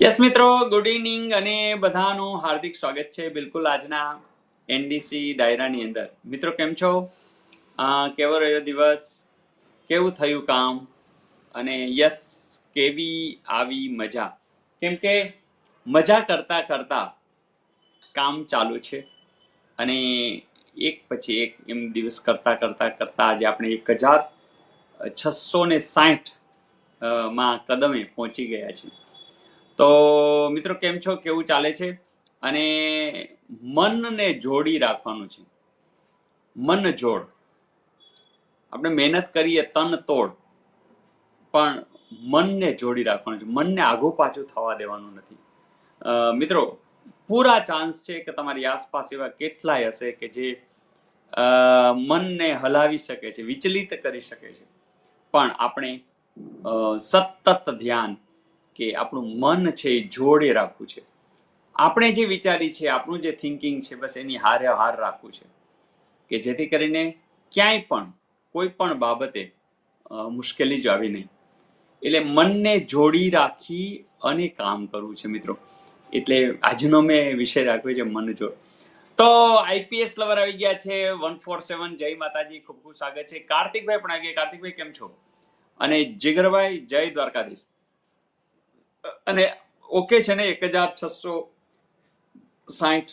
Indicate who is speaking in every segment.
Speaker 1: Yes મિત્રો good evening અને બધાનું હાર્દિક સ્વાગત છે બિલકુલ આજના એનડીસી ડાયરાની અંદર. મિત્રો, કેમ છો? કેવો રહ્યો દિવસ? કેવું થયું કામ? અને યસ, કેવી આવી મજા? કેમ કે મજા કરતા કરતા કામ ચાલુ છે અને એક પછી એક એમ દિવસ કરતા કરતા કરતા આજે આપણે એક હજાર છસો ને સાઠમાં કદમે પહોંચી ગયા છીએ. તો મિત્રો કેમ છો? કેવું ચાલે છે? અને મનને જોડી રાખવાનું છે. મન જોડ. આપણે મહેનત કરીએ તન તોડ. પણ મનને જોડી રાખવાનું છે. મનને આઘું પાછું થવા દેવાનું નથી. મિત્રો, પૂરા ચાન્સ છે કે તમારી આસપાસ એવા કેટલાય હશે કે જે મનને હલાવી શકે છે, વિચલિત કરી શકે છે. પણ આપણે સતત ધ્યાન કે આપણું મન છે એ જોડે રાખવું છે. આપણે જે વિચારી છે, આપણું જે થિંકિંગ છે, બસ એની હારે હાર રાખવું છે. કે જેથી કરીને ક્યાંય પણ, કોઈ પણ બાબતે મુશ્કેલી જ આવી નહીં. એટલે મનને જોડી રાખી અને કામ કરવું છે મિત્રો. એટલે આજનો મેં વિષય રાખ્યો છે મન જોડ. તો આઈપીએસ લવર આવી ગયા છે, વન ફોર સેવન, જય માતાજી, ખૂબ ખૂબ સ્વાગત છે. કાર્તિકભાઈ પણ આવી ગયા. કાર્તિકભાઈ, કેમ છો? અને જીગરભાઈ, જય દ્વારકાધીશ. અને ઓકે છે ને એક હજાર છસો સાઠ.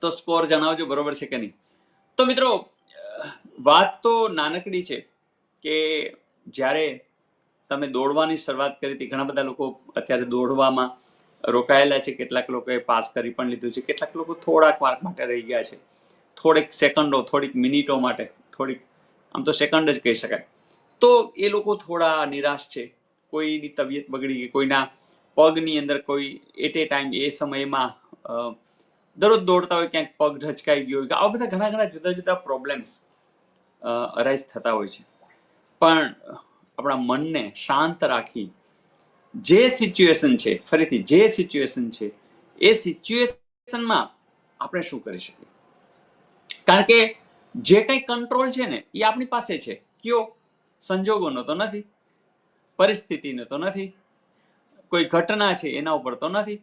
Speaker 1: તો સ્કોર જણાવજો, બરોબર છે કે નહીં? તો મિત્રો, વાત તો નાનકડી છે કે જ્યારે તમે દોડવાની શરૂઆત કરી હતી, ઘણા બધા લોકો અત્યારે દોડવામાં રોકાયેલા છે. કેટલાક લોકોએ પાસ કરી પણ લીધું છે. કેટલાક લોકો થોડાક માર્ક માટે રહી ગયા છે. થોડીક સેકન્ડો, થોડીક મિનિટો માટે, થોડીક, આમ તો સેકન્ડ જ કહી શકાય. તો એ લોકો થોડા નિરાશ છે. કોઈની તબિયત બગડી ગઈ, કોઈના પગની અંદર કોઈ એટ એ ટાઈમ એ સમયમાં દરરોજ દોડતા હોય, ક્યાંક પગ ઢચકાઈ ગયો હોય, આવા બધા ઘણા ઘણા જુદા જુદા પ્રોબ્લેમ્સ અરાઇઝ થતા હોય છે. પણ આપણા મનને શાંત રાખી, જે સિચ્યુએશન છે, ફરીથી જે સિચ્યુએશન છે, એ સિચ્યુએશનમાં આપણે શું કરી શકીએ? કારણ કે જે કંઈ કંટ્રોલ છે ને, એ આપણી પાસે છે. કયો? સંજોગોનો તો નથી. પરિસ્થિતિનો તો નથી. કોઈ ઘટના છે એના ઉપર તો નથી.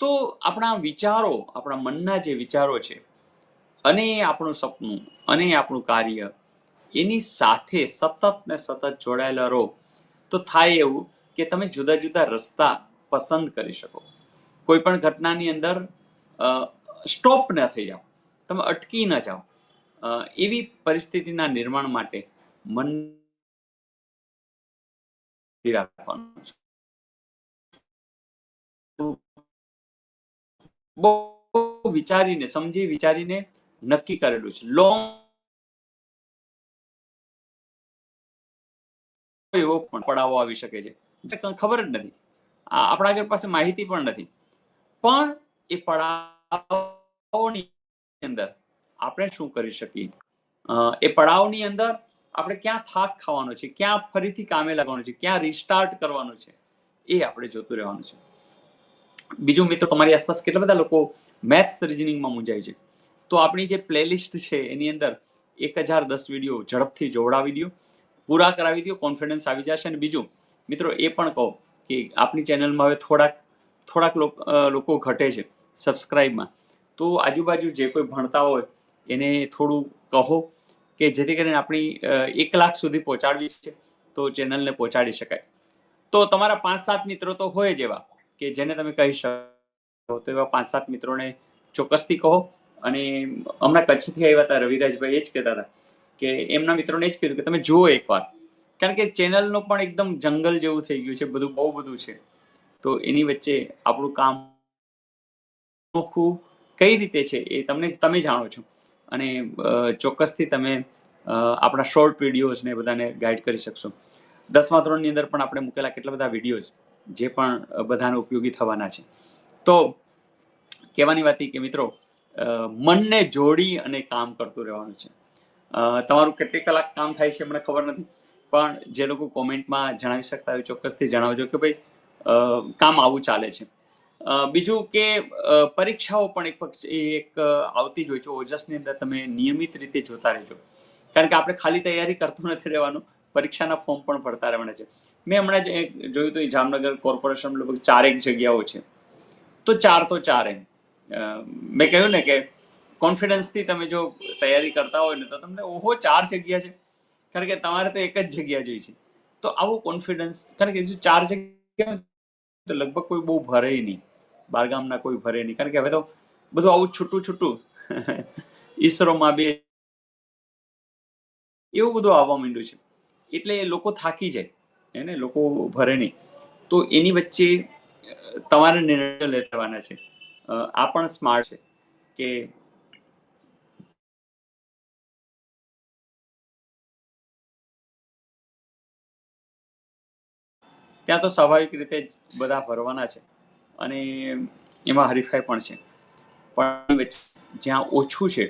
Speaker 1: તો આપણા વિચારો, આપણા મનના જે વિચારો છે, અને આપણું સપનું, અને આપણું કાર્ય, એની સાથે સતત ને સતત જોડાયેલા રહો. તો થાય એવું કે તમે જુદા જુદા રસ્તા પસંદ કરી શકો. કોઈ પણ ઘટનાની અંદર સ્ટોપ ન થઈ જાઓ. તમે અટકી ન જાઓ. એવી પરિસ્થિતિના નિર્માણ માટે મન વિચારીને સમજી વિચારીને નક્કી કરેલું છે લોંગ એવો પડાવો આવી શકે છે ખબર જ નથી આપણા આગળ પાસે માહિતી પણ નથી પણ એ પડાવની અંદર આપણે શું કરી શકીએ એ પડાવની અંદર આપણે ક્યાં થાક ખાવાનો છે, ક્યાં ફરીથી કામે લાગવાનું છે, ક્યાં રિસ્ટાર્ટ કરવાનું છે, એ આપણે જોતું રહેવાનું છે. બીજું મિત્રો, તમારી આસપાસ કેટલા બધા લોકો મેથ્સ રિઝનિંગમાં મૂંઝાય છે? તો આપણી જે પ્લેલિસ્ટ છે, એની અંદર એક હજાર દસ વીડિયો ઝડપથી જોવડાવી દો પૂરા કરાવી દો કોન્ફિડન્સ આવી જશે. અને બીજું, મિત્રો, એ પણ કહો કે આપણી ચેનલમાં હવે થોડાક થોડાક લોક- ઘટે છે સબસ્ક્રાઇબમાં તો આજુબાજુ જે કોઈ ભણતા હોય, એને થોડું કહો કે જેથી કરીને આપણી એક લાખ સુધી પહોંચાડવી છે, તો ચેનલને પહોંચાડી શકાય. તો તમારા પાંચ સાત મિત્રો તો હોય જ એવા, કે જેને તમે કહી શકો, તો એવા પાંચ સાત મિત્રોને ચોક્કસથી કહો. અને હમણાં કચ્છથી આવ્યા હતા રવિરાજભાઈ, એ જ કહેતા હતા કે એમના મિત્રોને એ જ કીધું કે તમે જુઓ એકવાર. કારણ કે ચેનલનો પણ એકદમ જંગલ જેવું થઈ ગયું છે, બધું બહુ બધું છે. તો એની વચ્ચે આપણું કામ નોખું કઈ રીતે છે એ તમને, તમે જાણો છો. અને ચોક્કસથી તમે આપણા શોર્ટ વિડીયોઝને બધાને ગાઈડ કરી શકશો. દસમા ધોરણની અંદર પણ આપણે મૂકેલા કેટલા બધા વિડીયોઝ જે પણ બધાને ઉપયોગી થવાના છે. તો, કહેવાની વાત કે મિત્રો મનને જોડી અને કામ કરતું રહેવાનું છે. તમારું કેટલી કલાક કામ થાય છે મને ખબર નથી, પણ જે લોકો કોમેન્ટમાં જણાવી શકતા હોય ચોક્કસથી જણાવજો કે ભાઈ કામ આવું ચાલે છે. બીજું કે પરીક્ષાઓ પણ એક એક આવતી જ હોય છે. ઓજસની અંદર તમે નિયમિત રીતે જોતા રહેજો. કારણ કે આપણે ખાલી તૈયારી કરતું નથી રહેવાનું. પરીક્ષાના ફોર્મ પણ ભરતા રહેવાના છે. મેં હમણાં જ જોયું એ જામનગર કોર્પોરેશન લગભગ ચારેક જગ્યાઓ છે. તો ચાર તો ચાર એમ. મેં કહ્યું ને કે, કોન્ફિડન્સથી તમે જો તૈયારી કરતા હોય ને, તો તમને ઓહો, ચાર જગ્યા છે. કારણ કે તમારે તો એક જ જગ્યા જોઈ છે. તો આવો કોન્ફિડન્સ, કારણ કે જો ચાર જગ્યા તો લગભગ કોઈ બહુ ભરે નહીં. બારગામના કોઈ ભરે નહીં. કારણ કે હવે તો બધું આવું છૂટું છૂટું ઈસરોમાં બે એવું બધું આવવા માંડ્યું છે. એટલે લોકો થાકી જાય, એને લોકો ભરે નહીં. તો એની વચ્ચે તમારે નિર્ણય લેવાના છે. આ પણ સ્માર્ટ છે કે ત્યાં તો સ્વાભાવિક રીતે જ બધા ભરવાના છે. અને એમાં હરીફાઈ પણ છે. પણ જ્યાં ઓછું છે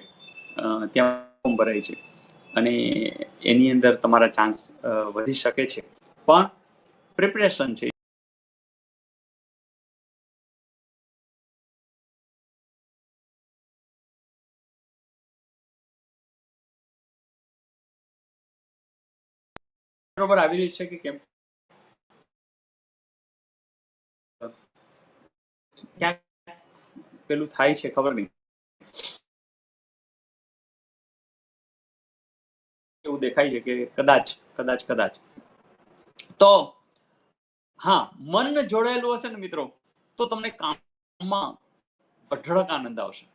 Speaker 1: ત્યાં ભરાય છે. અને એની અંદર તમારા ચાન્સ વધી શકે છે. પણ પ્રિપરેશન છે. બરોબર આવી રહ્યું છે કે કેમ? ક્યાંક પેલું થાય છે ખબર નહીં. એવું દેખાય છે કે કદાચ કદાચ કદાચ. તો, હા, મન જોડાયેલું હશે ને મિત્રો, તો તમને કામમાં અઢળક આનંદ આવશે.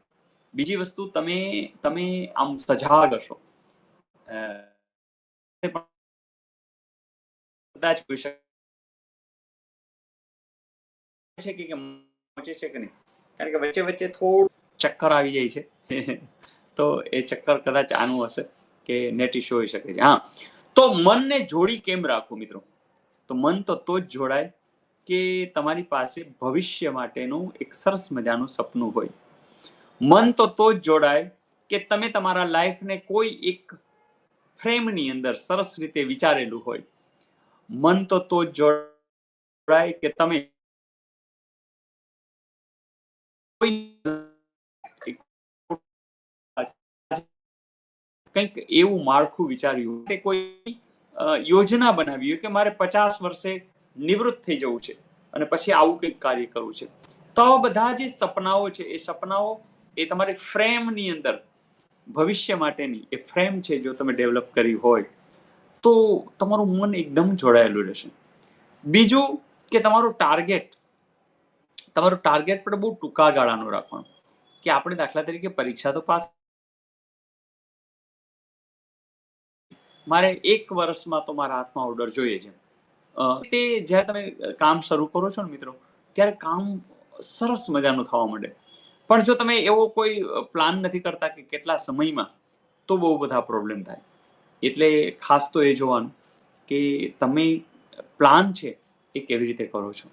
Speaker 1: બીજી વસ્તુ, તમે તમે આમ સજાગ હશો. કદાચ શકે છે કે પહોંચે છે કે નહીં? કારણ કે વચ્ચે વચ્ચે થોડું ચક્કર આવી જાય છે. તો એ ચક્કર કદાચ આનું હશે કે નેટ ઇશ્યુ હોઈ શકે છે. હા. તો મનને જોડી કેમ રાખવું મિત્રો? તો મન તો તો જ જોડાય કે તમારી પાસે ભવિષ્ય માટેનું એક સરસ મજાનું સપનું હોય. મન તો તો જ જોડાય કે તમે તમારા લાઈફને કોઈ એક ફ્રેમની અંદર સરસ રીતે વિચારેલું હોય. મન તો તો જ જોડાય કે તમે કંઈક એવું માળખું વિચાર્યું કે કોઈ યોજના બનાવી કે મારે પચાસ વર્ષે નિવૃત્ત થઈ જવું છે અને પછી આવું કંઈક કાર્ય કરવું છે. તો આવા બધા જે સપનાઓ છે, એ સપનાઓ એ તમારી ફ્રેમની અંદર, ભવિષ્ય માટેની એ ફ્રેમ છે જો તમે ડેવલપ કરી હોય, તો તમારું મન એકદમ જોડાયેલું રહેશે. બીજું કે તમારું ટાર્ગેટ તમારું ટાર્ગેટ પણ બહુ ટૂંકા ગાળાનું રાખવાનું. કે આપણે દાખલા તરીકે પરીક્ષા તો પાસ મારે એક વર્ષમાં તો મારા હાથમાં ઓર્ડર જોઈએ છે. તે જ્યારે તમે કામ શરૂ કરો છો ને મિત્રો, ત્યારે કામ સરસ મજાનું થવા માંડે. પણ જો તમે એવો કોઈ પ્લાન નથી કરતા કે કેટલા સમયમાં, તો બહુ બધા પ્રોબ્લેમ થાય. એટલે ખાસ તો એ જોવાનું કે તમે પ્લાન છે એ કેવી રીતે કરો છો?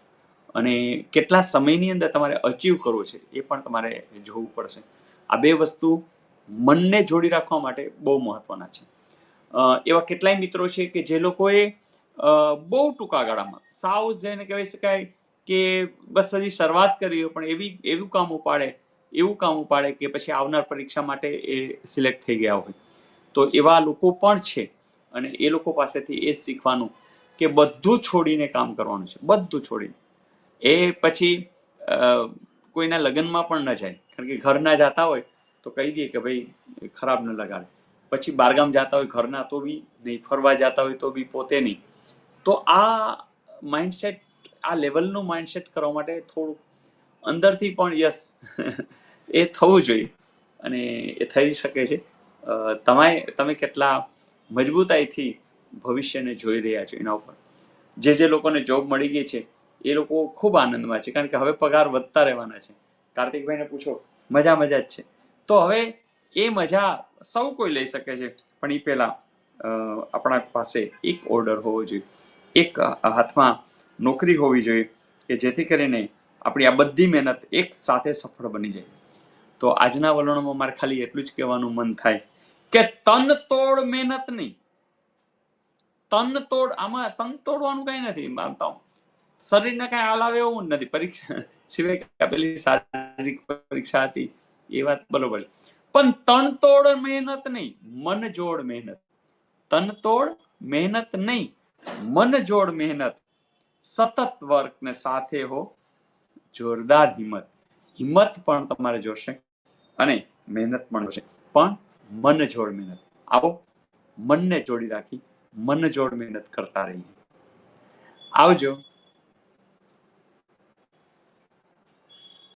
Speaker 1: અને કેટલા સમયની અંદર તમારે અચીવ કરવો છે એ પણ તમારે જોવું પડશે. આ બે વસ્તુ મનને જોડી રાખવા માટે બહુ મહત્વના છે. એવા કેટલાય મિત્રો છે કે જે લોકોએ બહુ ટૂંકા ગાળામાં સાવ જેને કહેવાય શકાય કે બસ હજી શરૂઆત કરી હોય, પણ એવી, એવું કામ ઉપાડે, એવું કામ ઉપાડે કે પછી આવનાર પરીક્ષા માટે એ સિલેક્ટ થઈ ગયા હોય. તો એવા લોકો પણ છે અને એ લોકો પાસેથી એ જ શીખવાનું કે બધું છોડીને કામ કરવાનું છે, બધું છોડીને. એ પછી કોઈના લગ્નમાં પણ ન જાય. કારણ કે ઘરના જતા હોય તો કહી દઈએ કે ભાઈ ખરાબ ન લગાડે. પછી બારગામ જતા હોય ઘરના તો બી, નહીં ફરવા જતા હોય તો બી પોતે નહીં. તો આ માઇન્ડસેટ આ લેવલનું માઇન્ડસેટ કરવા માટે થોડુંક અંદરથી પણ યસ, એ થવું જોઈએ. અને એ થઈ શકે છે. તમે તમે કેટલા મજબૂતાઈથી ભવિષ્યને જોઈ રહ્યા છો એના ઉપર. જે જે લોકોને જોબ મળી ગઈ છે એ લોકો ખૂબ આનંદમાં છે. કારણ કે હવે પગાર વધતા રહેવાના છે. કાર્તિકભાઈને પૂછો, મજા મજા જ છે. તો હવે એ મજા સૌ કોઈ લઈ શકે છે. પણ એ પહેલાં આપણા પાસે એક ઓર્ડર હોવો જોઈએ. એક હાથમાં નોકરી હોવી જોઈએ કે જેથી કરીને આપણી આ બધી મહેનત એક સાથે સફળ બની જાય. તો આજના વલણોમાં મારે ખાલી એટલું જ કહેવાનું મન થાય કે તન તોડ મહેનત નહીં. તન તોડ આમાં તન તોડવાનું કઈ નથી, માનતા. શરીરને કઈ હલાવે એવું નથી. પરીક્ષા સિવાય પેલી શારીરિક પરીક્ષા હતી, એ વાત બરોબર પણ તન તોડ મહેનત નહીં મન જોડ મહેનત. તન તોડ મહેનત નહીં મન જોડ મહેનત. સતત વર્ક ને સાથે હો, જોરદાર હિંમત. હિંમત પણ તમારે જોશે અને મહેનત પણ જોશે. પણ મન જોડ મહેનત. આવો, મનને જોડી રાખી મન જોડ મહેનત કરતા રહીએ. આવજો.